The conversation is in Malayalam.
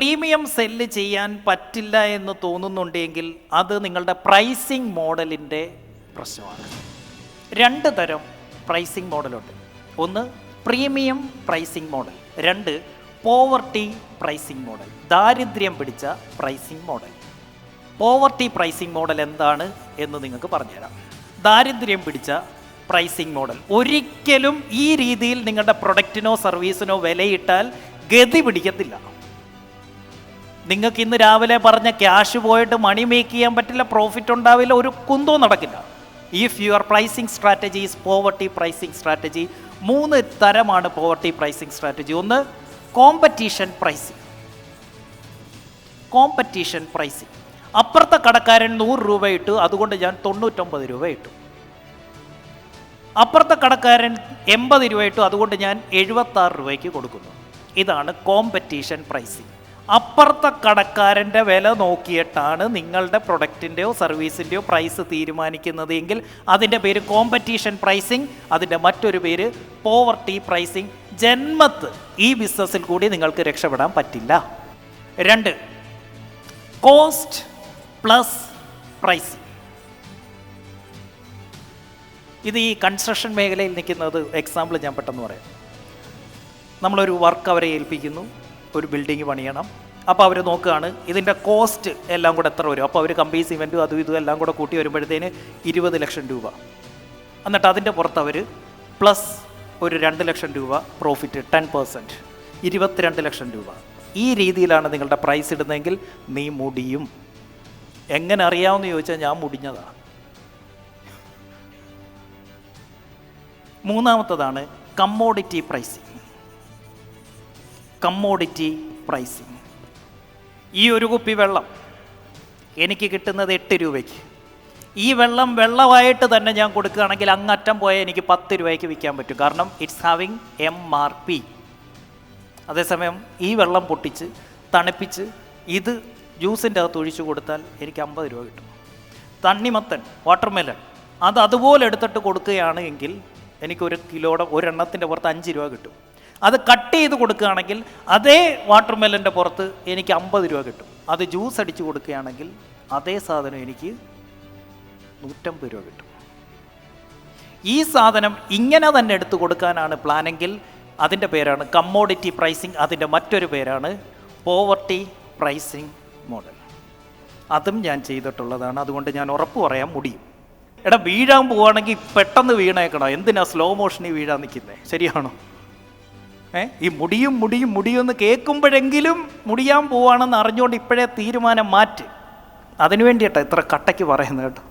പ്രീമിയം സെല്ല് ചെയ്യാൻ പറ്റില്ല എന്ന് തോന്നുന്നുണ്ടെങ്കിൽ അത് നിങ്ങളുടെ പ്രൈസിങ് മോഡലിന്റെ പ്രശ്നമാണ്. രണ്ട് തരം പ്രൈസിങ് മോഡലുണ്ട്. ഒന്ന് പ്രീമിയം പ്രൈസിങ് മോഡൽ. രണ്ട് പോവർട്ടി പ്രൈസിങ് മോഡൽ. ദാരിദ്ര്യം പിടിച്ച pricing model. Poverty pricing model എന്താണ് എന്ന് നിങ്ങൾക്ക് പറഞ്ഞുതരാം. ദാരിദ്ര്യം പിടിച്ച പ്രൈസിങ് മോഡൽ. ഒരിക്കലും ഈ രീതിയിൽ നിങ്ങളുടെ പ്രൊഡക്റ്റിനോ സർവീസിനോ വിലയിട്ടാൽ ഗതി പിടിക്കത്തില്ല. നിങ്ങൾക്ക് ഇന്ന് രാവിലെ പറഞ്ഞ ക്യാഷ് പോയിട്ട് മണി മേക്ക് ചെയ്യാൻ പറ്റില്ല പ്രോഫിറ്റ് ഉണ്ടാവില്ല ഒരു കുന്തോ നടക്കില്ല. If your pricing strategy is poverty pricing strategy മൂന്ന് തരമാണ് പോവർട്ടി പ്രൈസിങ് സ്ട്രാറ്റജി ഒന്ന് കോമ്പറ്റീഷൻ പ്രൈസിങ് കോമ്പറ്റീഷൻ പ്രൈസിങ് അപ്പുറത്തെ കടക്കാരൻ നൂറ് രൂപ ഇട്ടു അതുകൊണ്ട് ഞാൻ തൊണ്ണൂറ്റൊമ്പത് രൂപ ഇട്ടു. അപ്പുറത്തെ കടക്കാരൻ എൺപത് രൂപ ഇട്ടു അതുകൊണ്ട് ഞാൻ എഴുപത്താറ് രൂപയ്ക്ക് കൊടുക്കുന്നു. ഇതാണ് കോമ്പറ്റീഷൻ പ്രൈസിങ് അപ്പുറത്തെ കടക്കാരന്റെ വില നോക്കിയിട്ടാണ് നിങ്ങളുടെ പ്രൊഡക്റ്റിന്റെയോ സർവീസിന്റെയോ പ്രൈസ് തീരുമാനിക്കുന്നത് എങ്കിൽ അതിന്റെ പേര് കോമ്പറ്റീഷൻ പ്രൈസിങ് അതിന്റെ മറ്റൊരു പേര് പോവർട്ടി പ്രൈസിങ് ജന്മത്ത് ഈ ബിസിനസ്സിൽ കൂടി നിങ്ങൾക്ക് രക്ഷപ്പെടാൻ പറ്റില്ല. രണ്ട് കോസ്റ്റ് പ്ലസ് പ്രൈസ് ഇത് ഈ കൺസ്ട്രക്ഷൻ മേഖലയിൽ നിൽക്കുന്നത് എക്സാമ്പിൾ ഞാൻ പെട്ടെന്ന് പറയാം. നമ്മളൊരു വർക്ക് അവരെ ഏൽപ്പിക്കുന്നു. ഒരു ബിൽഡിംഗ് പണിയണം. അപ്പോൾ അവർ നോക്കുകയാണ് ഇതിന്റെ കോസ്റ്റ് എല്ലാം കൂടെ എത്ര വരും? അപ്പോൾ അവർ കമ്പനി സിമെന്റും അതും ഇതും എല്ലാം കൂടെ കൂട്ടി വരുമ്പോഴത്തേന് ഇരുപത് ലക്ഷം രൂപ. എന്നിട്ട് അതിന്റെ പുറത്ത് അവർ പ്ലസ് ഒരു രണ്ട് ലക്ഷം രൂപ പ്രോഫിറ്റ് ടെൻ പെർസെന്റ് ഇരുപത്തിരണ്ട് ലക്ഷം രൂപ. ഈ രീതിയിലാണ് നിങ്ങളുടെ പ്രൈസ് ഇടുന്നതെങ്കിൽ നീ മുടിയും. എങ്ങനെ അറിയാമെന്ന് ചോദിച്ചാൽ ഞാൻ മുടിഞ്ഞതാണ് മൂന്നാമത്തതാണ് കമ്മോഡിറ്റി പ്രൈസിങ് കമ്മോഡിറ്റി പ്രൈസിങ് ഈ ഒരു കുപ്പി വെള്ളം എനിക്ക് കിട്ടുന്നത് എട്ട് രൂപയ്ക്ക്. ഈ വെള്ളം വെള്ളമായിട്ട് തന്നെ ഞാൻ കൊടുക്കുകയാണെങ്കിൽ അങ്ങറ്റം പോയാൽ എനിക്ക് പത്ത് രൂപയ്ക്ക് വിൽക്കാൻ പറ്റും. കാരണം it's having M R P അതേസമയം ഈ വെള്ളം പൊട്ടിച്ച് തണുപ്പിച്ച് ഇത് ജ്യൂസിന്റെ അകത്ത് ഒഴിച്ചു കൊടുത്താൽ എനിക്ക് അമ്പത് രൂപ കിട്ടും. തണ്ണിമത്തൻ വാട്ടർമെലൺ അത് അതുപോലെ എടുത്തിട്ട് കൊടുക്കുകയാണെങ്കിൽ എനിക്ക് ഒരു കിലോയുടെ ഒരെണ്ണത്തിന്റെ പുറത്ത് അഞ്ച് രൂപ കിട്ടും. അത് കട്ട് ചെയ്ത് കൊടുക്കുകയാണെങ്കിൽ അതേ വാട്ടർമെലന്റെ പുറത്ത് എനിക്ക് അമ്പത് രൂപ കിട്ടും. അത് ജ്യൂസ് അടിച്ച് കൊടുക്കുകയാണെങ്കിൽ അതേ സാധനം എനിക്ക് നൂറ്റമ്പത് രൂപ കിട്ടും. ഈ സാധനം ഇങ്ങനെ തന്നെ എടുത്തു കൊടുക്കാനാണ് പ്ലാനെങ്കിൽ അതിന്റെ പേരാണ് കമ്മോഡിറ്റി പ്രൈസിങ് അതിന്റെ മറ്റൊരു പേരാണ് പോവർട്ടി പ്രൈസിങ് മോഡൽ. അതും ഞാൻ ചെയ്തിട്ടുള്ളതാണ്. അതുകൊണ്ട് ഞാൻ ഉറപ്പ് പറയാൻ മുടിയും. എടാ വീഴാൻ പോവുകയാണെങ്കിൽ പെട്ടെന്ന് വീണേക്കണോ? എന്തിനാ സ്ലോ മോഷനിൽ വീഴാൻ നിൽക്കുന്നത് ശരിയാണോ? ഏ? ഈ മുടിയും മുടിയും മുടിയും എന്ന് കേൾക്കുമ്പോഴെങ്കിലും മുടിയാൻ പോവാണെന്ന് അറിഞ്ഞുകൊണ്ട് ഇപ്പോഴേ തീരുമാനം മാറ്റി. അതിനു വേണ്ടിയിട്ടാണ് ഇത്ര കട്ടയ്ക്ക് പറയുന്നത് കേട്ടോ.